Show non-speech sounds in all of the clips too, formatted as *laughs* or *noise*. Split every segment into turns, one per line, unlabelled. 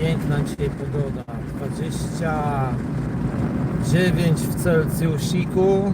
Piękna dzisiaj pogoda. 29 w Celsjusiku.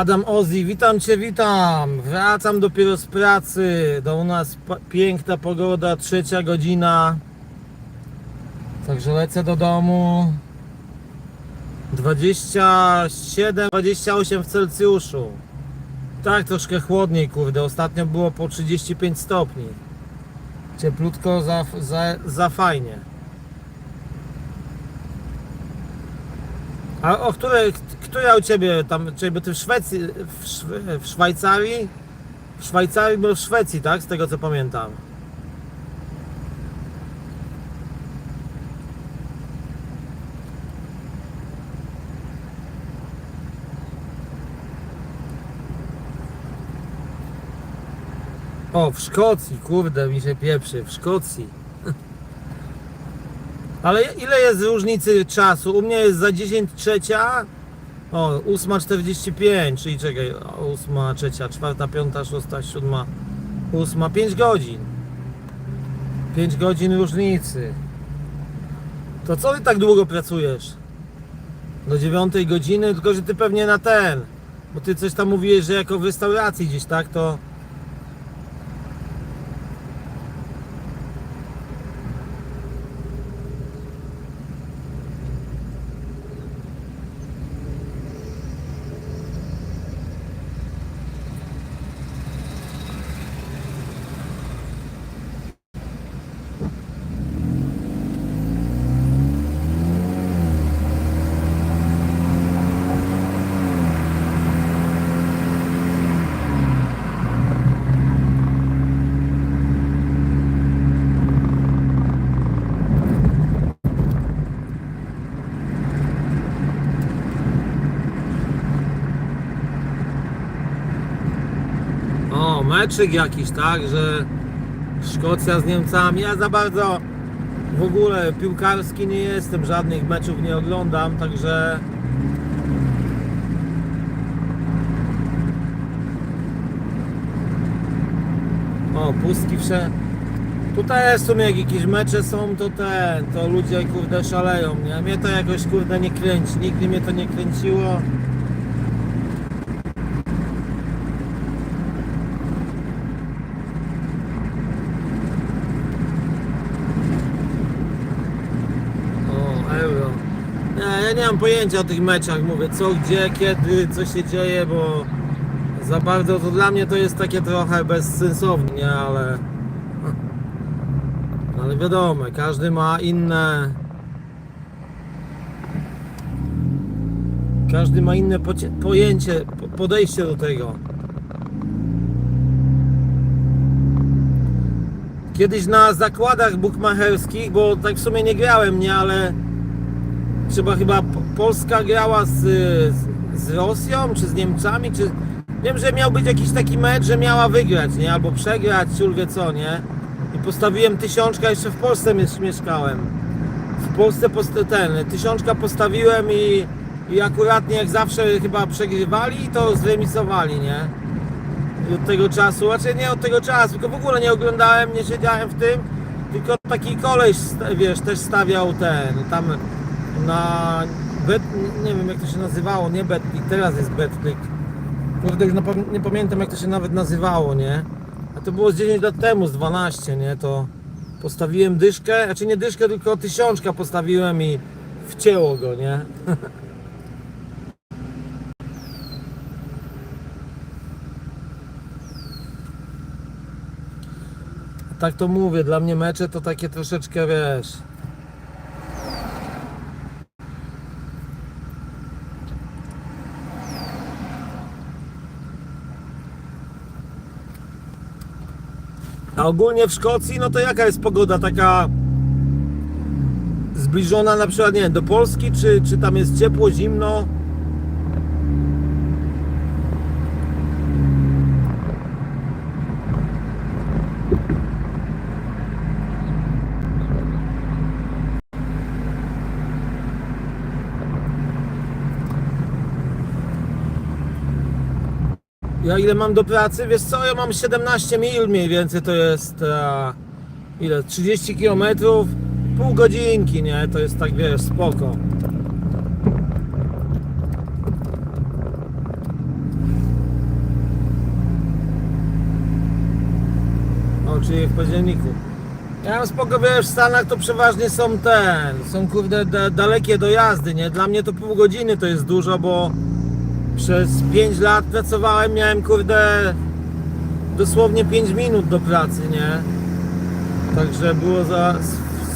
Adam Ozzy, witam Cię, witam. Wracam dopiero z pracy. Do u nas piękna pogoda, trzecia godzina. Także lecę do domu. 27, 28 w Celsjuszu. Tak, troszkę chłodniej, kurde. Ostatnio było po 35 stopni. Cieplutko za, za, za fajnie. A o które, która u Ciebie tam, czyli bo Ty w Szwecji, w, w Szwajcarii? W Szwajcarii, bo w Szwecji, tak? Z tego co pamiętam. O, w Szkocji, kurde, mi się pieprzy, w Szkocji. Ale ile jest różnicy czasu? U mnie jest za 10 trzecia, o 8.45, czyli czekaj, 8 trzecia, 4, 5, 6, 7, 8, 5 godzin. 5 godzin różnicy. To co ty tak długo pracujesz? Do 9 godziny, tylko że ty pewnie na ten, bo ty coś tam mówiłeś, że jako w restauracji gdzieś, tak? To O, meczyk jakiś, tak, że Szkocja z Niemcami. Ja za bardzo w ogóle piłkarski nie jestem, żadnych meczów nie oglądam, także o, pustki wsze. Tutaj w sumie jak jakieś mecze są, to te, to ludzie kurde szaleją, nie? Mnie to jakoś kurde nie kręci, nigdy mnie to nie kręciło. O, euro. Nie, ja nie mam pojęcia o tych meczach, mówię co, gdzie, kiedy, co się dzieje, bo za bardzo to dla mnie to jest takie trochę bezsensowne, nie, ale ale wiadomo, każdy ma inne każdy ma inne pojęcie, po- podejście do tego. Kiedyś na zakładach bukmacherskich, bo tak w sumie nie grałem, nie, ale trzeba chyba Polska grała z, z, Rosją, czy z Niemcami, czy wiem, że miał być jakiś taki mecz, że miała wygrać, nie, albo przegrać, ciul wie co, nie. I postawiłem tysiączka, jeszcze w Polsce mies- mieszkałem. W Polsce post- ten, tysiączka postawiłem i, i akuratnie jak zawsze chyba przegrywali, to zremisowali, nie. I od tego czasu, raczej nie od tego czasu, tylko w ogóle nie oglądałem, nie siedziałem w tym, tylko taki koleś, wiesz, też stawiał ten, tam na, bet, nie wiem jak to się nazywało, nie Betclick, teraz jest Betclick. Kurde, już nie pamiętam jak to się nawet nazywało, nie? A to było z 10 lat temu, z 12, nie? To postawiłem dyszkę, znaczy nie dyszkę, tylko tysiączka postawiłem i wcięło go, nie? *laughs* tak to mówię, dla mnie mecze to takie troszeczkę, wiesz... A ogólnie w Szkocji, no to jaka jest pogoda taka zbliżona na przykład, nie wiem, do Polski, czy, czy tam jest ciepło, zimno? Ja ile mam do pracy? Wiesz co, ja mam 17 mil mniej więcej, to jest a, ile? 30 km, pół godzinki, nie? To jest tak, wiesz, spoko. O, czyli w październiku. Ja mam spoko, wiesz, w Stanach to przeważnie są ten, są kurde dalekie dojazdy, nie? Dla mnie to pół godziny to jest dużo, bo przez 5 lat pracowałem, miałem kurde dosłownie 5 minut do pracy, nie? Także było za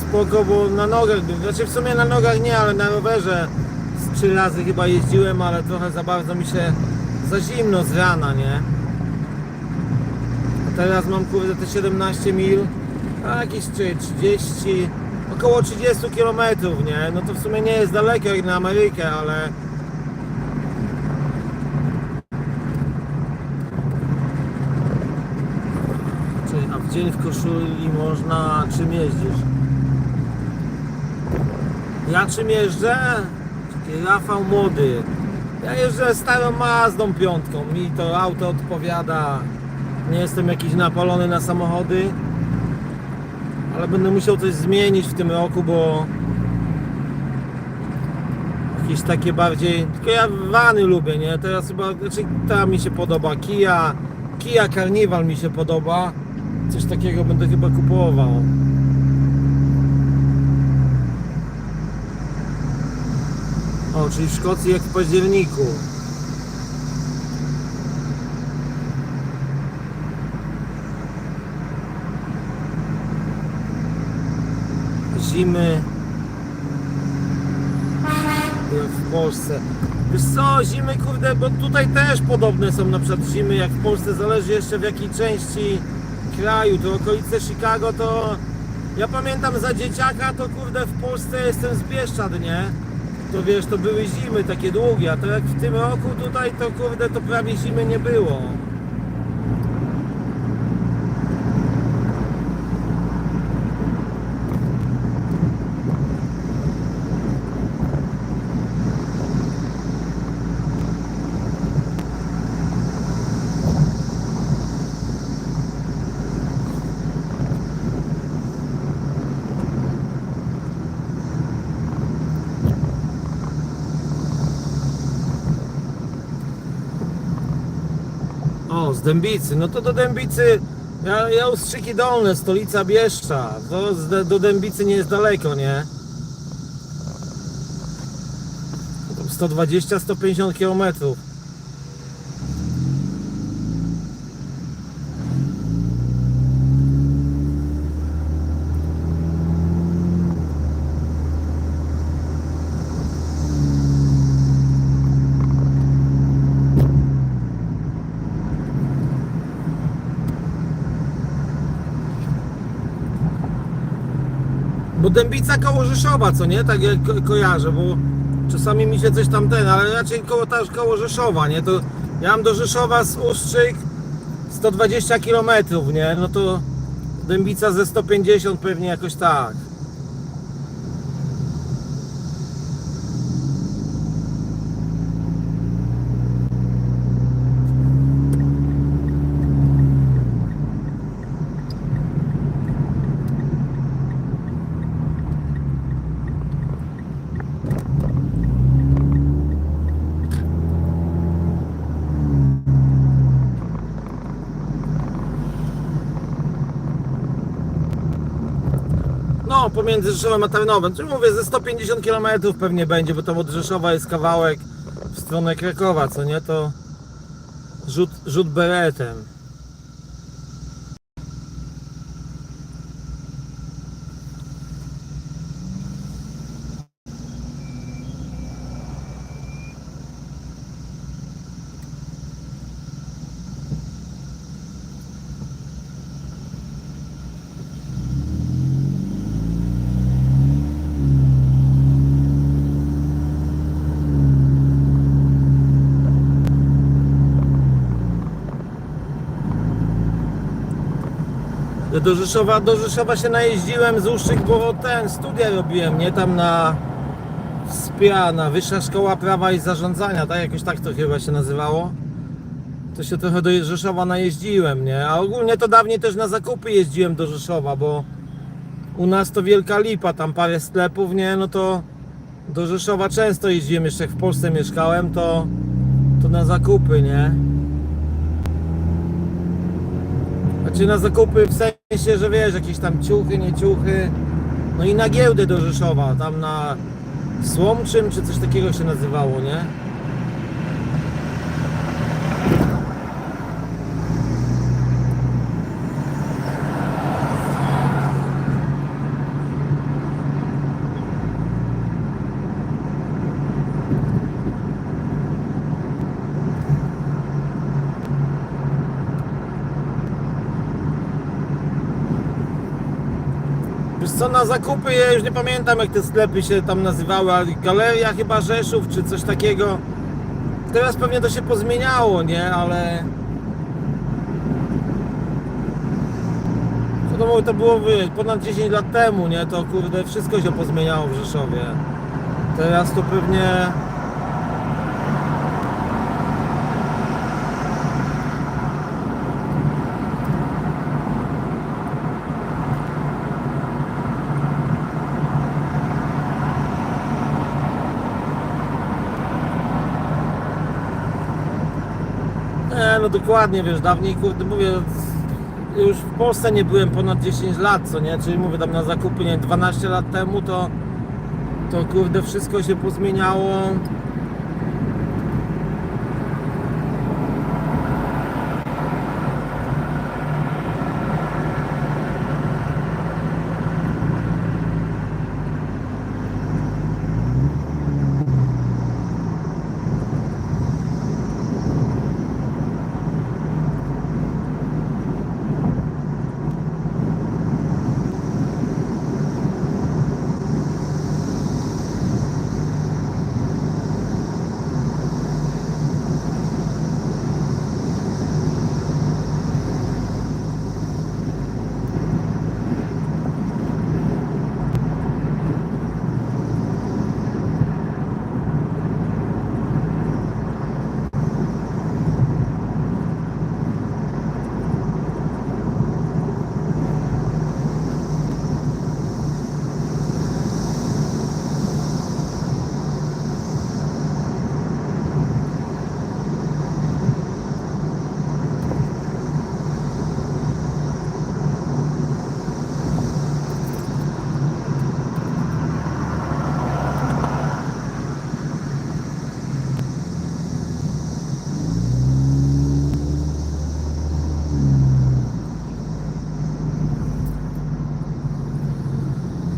spoko, bo na nogach, znaczy w sumie na nogach nie, ale na rowerze z trzy razy chyba jeździłem, ale trochę za bardzo mi się za zimno z rana, nie? A teraz mam kurde te 17 mil, a jakieś czy 30, około 30 km, nie? No to w sumie nie jest daleko jak na Amerykę, ale Czyli, a w dzień w koszuli można czym jeździsz? Ja czym jeżdżę? Rafał młody. Ja jeżdżę starą Mazdą piątką. Mi to auto odpowiada. Nie jestem jakiś napalony na samochody. Ale będę musiał coś zmienić w tym roku, bo jakieś takie bardziej. Tylko ja wany lubię, nie? Teraz chyba, znaczy ta mi się podoba. Kia, Kia Carnival mi się podoba. Coś takiego będę chyba kupował. O, czyli w Szkocji jak w październiku. Zimy jak w Polsce. Wiesz co, zimy kurde, bo tutaj też podobne są na przykład zimy jak w Polsce, zależy jeszcze w jakiej części kraju, to okolice Chicago to ja pamiętam za dzieciaka to kurde w Polsce jestem z Bieszczad, nie? To wiesz, to były zimy takie długie, a to jak w tym roku tutaj to kurde to prawie zimy nie było. O, z Dębicy. No to do Dębicy. Ja, ja Ustrzyki Dolne, stolica Bieszcza. To z, do Dębicy nie jest daleko, nie? To tam 120-150 km. Dębica koło Rzeszowa, co nie? Tak jak ko- kojarzę, bo czasami mi się coś tam ten, ale raczej koło, też koło Rzeszowa, nie? To ja mam do Rzeszowa z Ustrzyk 120 km, nie? No to Dębica ze 150 pewnie jakoś tak. No, pomiędzy Rzeszowem a Tarnowem. Czyli mówię, ze 150 km pewnie będzie, bo tam od Rzeszowa jest kawałek w stronę Krakowa, co nie? To rzut, rzut beretem. Do Rzeszowa, do Rzeszowa się najeździłem z Ustrzyk, bo ten studia robiłem, nie? Tam na SPIA, na Wyższa Szkoła Prawa i Zarządzania, tak? Jakoś tak to chyba się nazywało. To się trochę do Rzeszowa najeździłem, nie? A ogólnie to dawniej też na zakupy jeździłem do Rzeszowa, bo u nas to wielka lipa, tam parę sklepów, nie? No to do Rzeszowa często jeździłem, jeszcze jak w Polsce mieszkałem, to, to na zakupy, nie? Znaczy na zakupy w sensie sensie, że wiesz, jakieś tam ciuchy, nie ciuchy. No i na giełdę do Rzeszowa, tam na Słomczym, czy coś takiego się nazywało, nie? Co, na zakupy, ja już nie pamiętam jak te sklepy się tam nazywały, ale Galeria chyba Rzeszów, czy coś takiego. Teraz pewnie to się pozmieniało, nie? Ale... Co to to było ponad 10 lat temu, nie? To kurde, wszystko się pozmieniało w Rzeszowie. Teraz to pewnie... Nie, no dokładnie, wiesz, dawniej, kurde, mówię, już w Polsce nie byłem ponad 10 lat, co nie, czyli mówię tam na zakupy, nie, 12 lat temu, to, to kurde, wszystko się pozmieniało.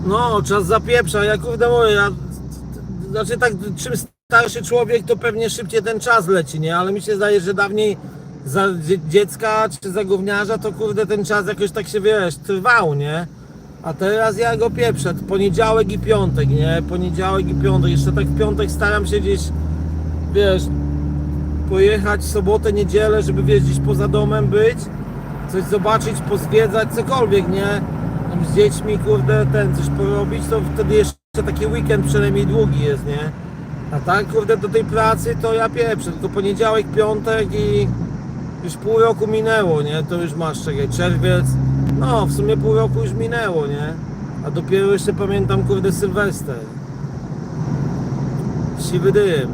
No, czas zapieprza, ja kurde mówię, ja, znaczy tak, czym starszy człowiek, to pewnie szybciej ten czas leci, nie? Ale mi się zdaje, że dawniej za dzie- dziecka czy za gówniarza, to kurde ten czas jakoś tak się, wiesz, trwał, nie? A teraz ja go pieprzę, poniedziałek i piątek, nie? Poniedziałek i piątek, jeszcze tak w piątek staram się gdzieś, wiesz, pojechać sobotę, niedzielę, żeby wiesz, gdzieś poza domem być, coś zobaczyć, pozwiedzać, cokolwiek, nie? Z dziećmi, kurde, ten, coś porobić, to wtedy jeszcze taki weekend przynajmniej długi jest, nie? A tak, kurde, do tej pracy to ja pieprzę, tylko poniedziałek, piątek i już pół roku minęło, nie? To już masz, czekaj, czerwiec, no, w sumie pół roku już minęło, nie? A dopiero jeszcze pamiętam, kurde, Sylwester. Siwy dym.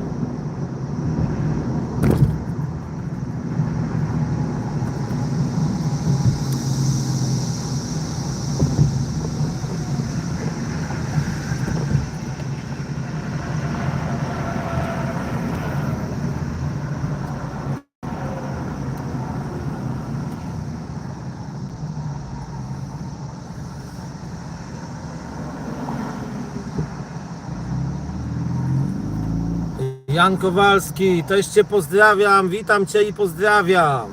Jan Kowalski, też Cię pozdrawiam, witam Cię i pozdrawiam.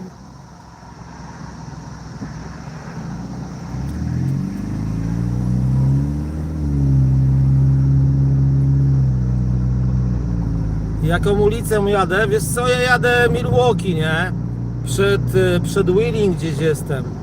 Jaką ulicę jadę? Wiesz co, ja jadę Milwaukee, nie? Przed, y, przed Wheeling gdzieś jestem.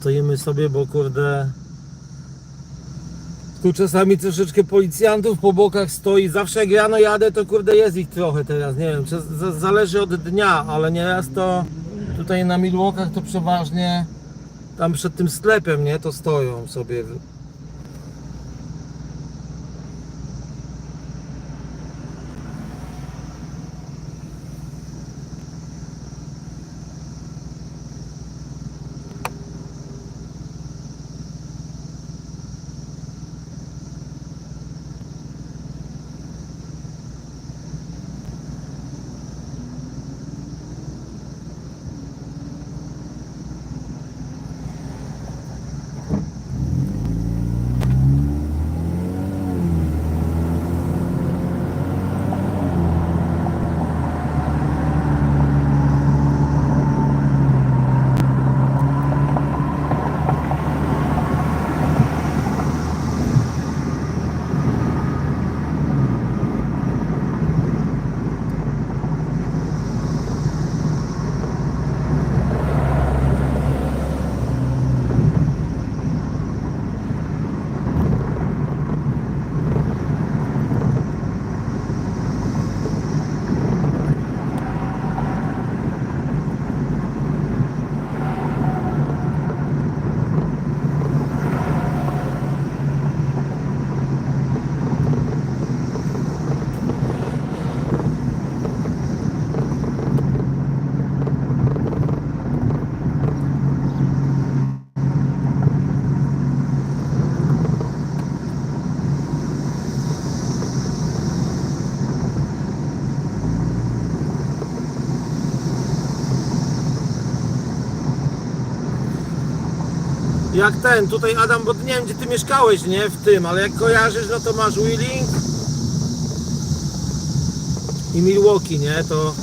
Stoimy sobie, bo kurde... Tu czasami troszeczkę policjantów po bokach stoi. Zawsze jak rano jadę, to kurde jest ich trochę teraz. Nie wiem, zależy od dnia, ale nieraz to tutaj na Milwokach to przeważnie tam przed tym sklepem, nie? To stoją sobie. Jak ten, tutaj Adam, bo nie wiem gdzie ty mieszkałeś, nie? W tym, ale jak kojarzysz, no to masz Wheeling i Milwaukee, nie? To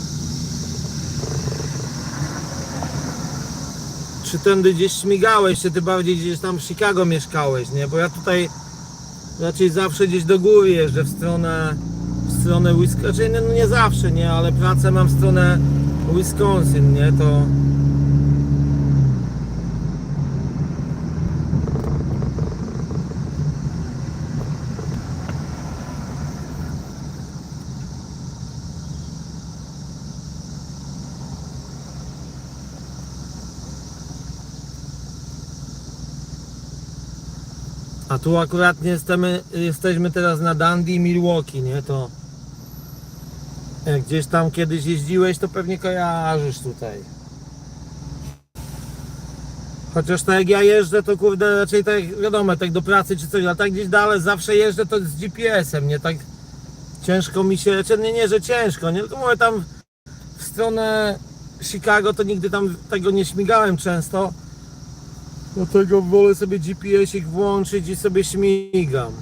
czy tędy gdzieś śmigałeś, czy ty bardziej gdzieś tam w Chicago mieszkałeś, nie? Bo ja tutaj raczej zawsze gdzieś do góry jeżdżę w stronę w stronę Wisconsin, znaczy no nie zawsze, nie? Ale pracę mam w stronę Wisconsin, nie? To A tu akurat jesteśmy, jesteśmy teraz na Dundee, Milwaukee, nie? To jak gdzieś tam kiedyś jeździłeś, to pewnie kojarzysz tutaj. Chociaż tak jak ja jeżdżę, to kurde raczej tak wiadomo, tak do pracy czy coś, ale tak gdzieś dalej zawsze jeżdżę to z GPS-em, nie? Tak ciężko mi się, czy nie, nie, że ciężko, nie? Tylko mówię tam w stronę Chicago to nigdy tam tego nie śmigałem często. Dlatego wolę sobie GPS-ik włączyć i sobie śmigam.